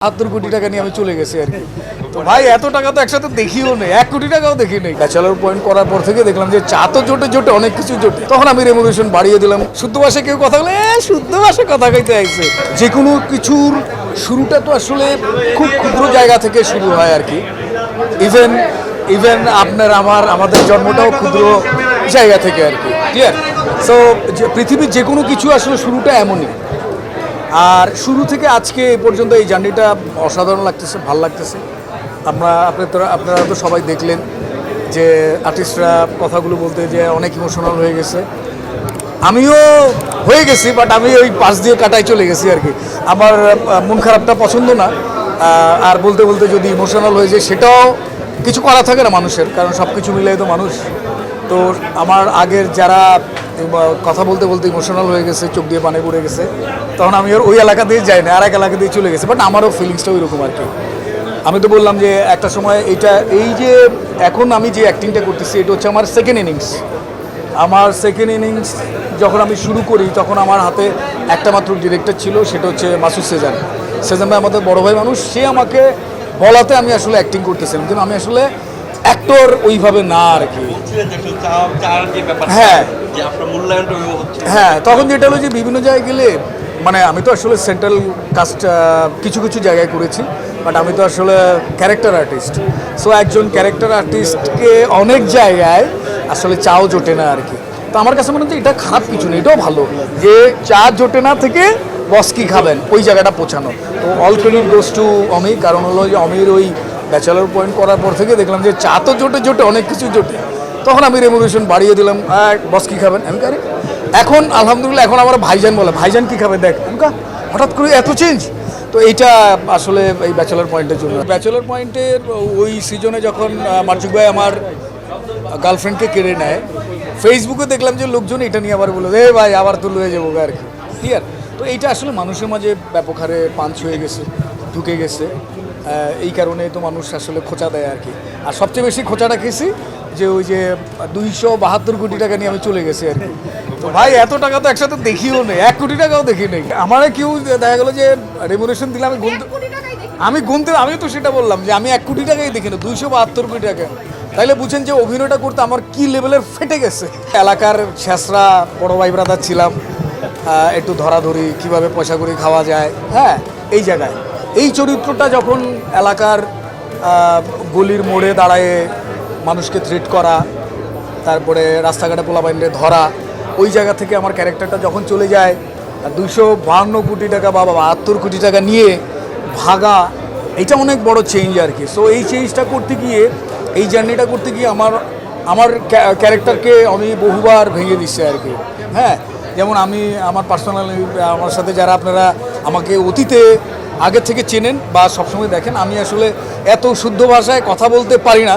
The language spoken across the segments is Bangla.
বাহাত্তর কোটি টাকা নিয়ে আমি চলে গেছি আর কি। তো ভাই এত টাকা তো একসাথে দেখিও নেই এক কোটি টাকাও দেখি নেই। ব্যাচেলার পয়েন্ট করার পর থেকে দেখলাম যে চা তো জোটে জোটে অনেক কিছু জোটে। তখন আমি রেমুনেশন বাড়িয়ে দিলাম। শুদ্ধ ভাষায় কেউ কথা বলে "এ, শুদ্ধ ভাষায় কথা কইতে আইছে। যে কোনো কিছুর শুরুটা তো আসলে খুব ক্ষুদ্র জায়গা থেকে শুরু হয় আর কি। ইভেন ইভেন আপনার আমার আমাদের জন্মটাও ক্ষুদ্র জায়গা থেকে আর কি ক্লিয়ার সো পৃথিবীর যে কোনো কিছু আসলে শুরুটা এমনই। আর শুরু থেকে আজকে এ পর্যন্ত এই জার্নিটা অসাধারণ লাগতেছে, ভালো লাগতেছে। আমরা আপনি তো, আপনারা তো সবাই দেখলেন যে আর্টিস্টরা কথাগুলো বলতে যে অনেক ইমোশনাল হয়ে গেছে। আমিও হয়ে গেছি বাট আমি ওই পাশ দিয়ে কাটাই চলে গেছি আর কি। আমার মন খারাপটা পছন্দ না। আর বলতে বলতে যদি ইমোশনাল হয়ে যায়, সেটাও কিছু করা থাকে না মানুষের, কারণ সব কিছু মিলে তো মানুষ। তো আমার আগের যারা কথা বলতে বলতে ইমোশনাল হয়ে গেছে চোখ দিয়ে পানি পড়ে গেছে। তখন আমি আর ওই এলাকা দিয়ে যাই না আর এক এলাকা দিয়ে চলে গেছে। বাট আমারও ফিলিংসটা ওই রকম আর কি। আমি তো বললাম যে একটা সময় এটা এই যে এখন আমি যে অ্যাক্টিংটা করতেছি এটা হচ্ছে আমার সেকেন্ড ইনিংস আমার সেকেন্ড ইনিংস যখন আমি শুরু করি তখন আমার হাতে একটা মাত্র ডিরেক্টর ছিল সেটা হচ্ছে মাসুদ সেজান। সেজান ভাই আমাদের বড় ভাই মানুষ সে আমাকে বলাতে আমি আসলে অ্যাক্টিং করতেছিলাম কিন্তু আমি আসলে অ্যাক্টর ওইভাবে না আর কি। হ্যাঁ। হ্যাঁ তখন যেটা হলো যে বিভিন্ন জায়গায় গেলে মানে আমি তো আসলে সেন্ট্রাল কাস্ট কিছু কিছু জায়গায় করেছি বাট আমি তো আসলে ক্যারেক্টার আর্টিস্ট সো একজন ক্যারেক্টার আর্টিস্টকে অনেক জায়গায় আসলে চাও জোটে না আর কি। তো আমার কাছে মনে হচ্ছে এটা খারাপ কিছু নেই এটাও ভালো যে চা জোটে না থেকে বস কি খাবেন, ওই জায়গাটা পৌঁছানো। তো all credit goes to Omi কারণ হলো যে অমির ওই ব্যাচেলার পয়েন্ট করার পর থেকে দেখলাম যে চা তো জোটে জোটে অনেক কিছু জোটে। তখন আমি রেমুনেশন বাড়িয়ে দিলাম। বস কি খাবেন? আমি কারে এখন আলহামদুলিল্লাহ, এখন আমার ভাইজান বলে, ভাইজান কি খাবে, দেখ। আমি হঠাৎ করে এত চেঞ্জ তো এইটা আসলে এই ব্যাচেলার পয়েন্টের জন্য। ব্যাচেলার পয়েন্টের ওই সিজনে যখন মার্জুক ভাই আমার গার্লফ্রেন্ডকে কেড়ে নেয় ফেসবুকে দেখলাম যে লোকজন এটা নিয়ে আবার বলে, এ ভাই, আবার তো লয়ে যাব গা" আর কি। ক্লিয়ার তো এইটা আসলে মানুষের মাঝে ব্যাপক হারে পাঞ্চ হয়ে গেছে, ঢুকে গেছে। এই কারণে তো মানুষ আসলে খোঁচা দেয় আর কি। আর সবচেয়ে বেশি খোঁচাটা খেয়েছি যে ওই যে দুইশো বাহাত্তর কোটি টাকা নিয়ে আমি চলে গেছি আর কি। তো ভাই এত টাকা তো একসাথে দেখিও নেই। এক কোটি টাকাও দেখি নেই। আমার কেউ দেখা গেলো যে রেমুনেশন দিলে আমি গুনতে আমি গুনতে আমি তো সেটা বললাম যে আমি এক কোটি টাকাই দেখি না দুইশো বাহাত্তর কোটি টাকা। তাইলে বুঝছেন যে অভিনয়টা করতে আমার কি লেভেলের ফেটে গেছে। এলাকার শেষরা বড় ভাই ব্রাদার ছিলাম একটু ধরাধরি কীভাবে পয়সা করে খাওয়া যায়। হ্যাঁ এই জায়গায়। এই চরিত্রটা যখন এলাকার গলির মোড়ে দাঁড়ায় মানুষকে থ্রেট করা, তারপরে রাস্তাঘাটে পোলাবাইনরে ধরা, ওই জায়গা থেকে আমার ক্যারেক্টারটা যখন চলে যায় দুশো বাহান্ন কোটি টাকা বা বাহাত্তর কোটি টাকা নিয়ে ভাগা এটা অনেক বড় চেঞ্জ আর কি। সো এই চেঞ্জটা করতে গিয়ে, এই জার্নিটা করতে গিয়ে আমার আমার ক্যারেক্টারকে আমি বহুবার ভেঙে দিচ্ছে আর কি। হ্যাঁ যেমন আমি, আমার পার্সোনালি আমার সাথে যারা আপনারা আমাকে অতীতে আগে থেকে চেনেন বা সবসময় দেখেন, আমি আসলে এত শুদ্ধ ভাষায় কথা বলতে পারি না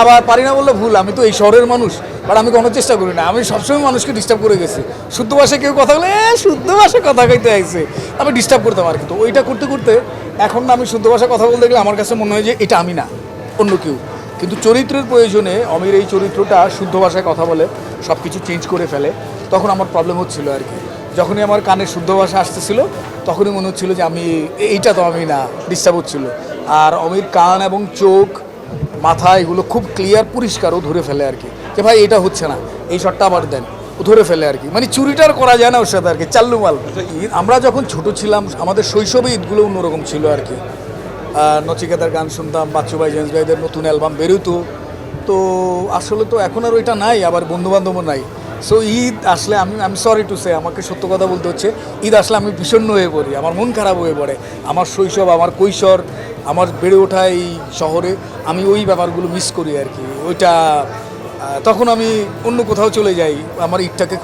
আবার পারি না বললে ভুল, আমি তো এই শহরের মানুষ বাট আমি কোনো চেষ্টা করি না। আমি সবসময় মানুষকে ডিস্টার্ব করে গেছি। শুদ্ধ ভাষায় কেউ কথা বলে শুদ্ধ ভাষায় কথা কইতে আইছে। আমি ডিস্টার্ব করতাম আর কি। তো ওইটা করতে করতে এখন না আমি শুদ্ধ ভাষায় কথা বলতে গেলে আমার কাছে মনে হয় যে এটা আমি না, অন্য কেউ। কিন্তু চরিত্রের প্রয়োজনে অমির এই চরিত্রটা শুদ্ধ ভাষায় কথা বলে সব কিছু চেঞ্জ করে ফেলে, তখন আমার প্রবলেম হচ্ছিল আর কি। যখনই আমার কানে শুদ্ধ ভাষা আসতেছিল, তখনই মনে হচ্ছিল যে আমি, এইটা তো আমি না ডিস্টার্ব হচ্ছিল। আর অমির কান এবং চোখ মাথা এগুলো খুব ক্লিয়ার পরিষ্কার ও ধরে ফেলে আর কি। যে ভাই, এটা হচ্ছে না। এই শটটা আবার দেন। ও ধরে ফেলে আর কি। মানে চুরিটার করা যায় না ওর সাথে আর কি। চাল্লু মাল ঈদ আমরা যখন ছোট ছিলাম, আমাদের শৈশবে ঈদগুলো অন্যরকম ছিল আর কি। নচিকেতার গান শুনতাম, বাচ্চু ভাই জেন্স ভাইদের নতুন অ্যালবাম বেরোতো। তো আসলে তো এখন আর ওইটা নাই, আবার বন্ধুবান্ধবও নাই। সো ঈদ আসলে আমি আমি সরি টু সে আমাকে সত্য কথা বলতে হচ্ছে। ঈদ আসলে আমি বিষণ্ণ হয়ে পড়ি, আমার মন খারাপ হয়ে পড়ে, আমার শৈশব, আমার কৈশোর, আমার বেড়ে ওঠা এই শহরে আমি ওই ব্যাপারগুলো মিস করি আর কি। ওইটা তখন আমি অন্য কোথাও চলে যাই, আমার ঈদটাকে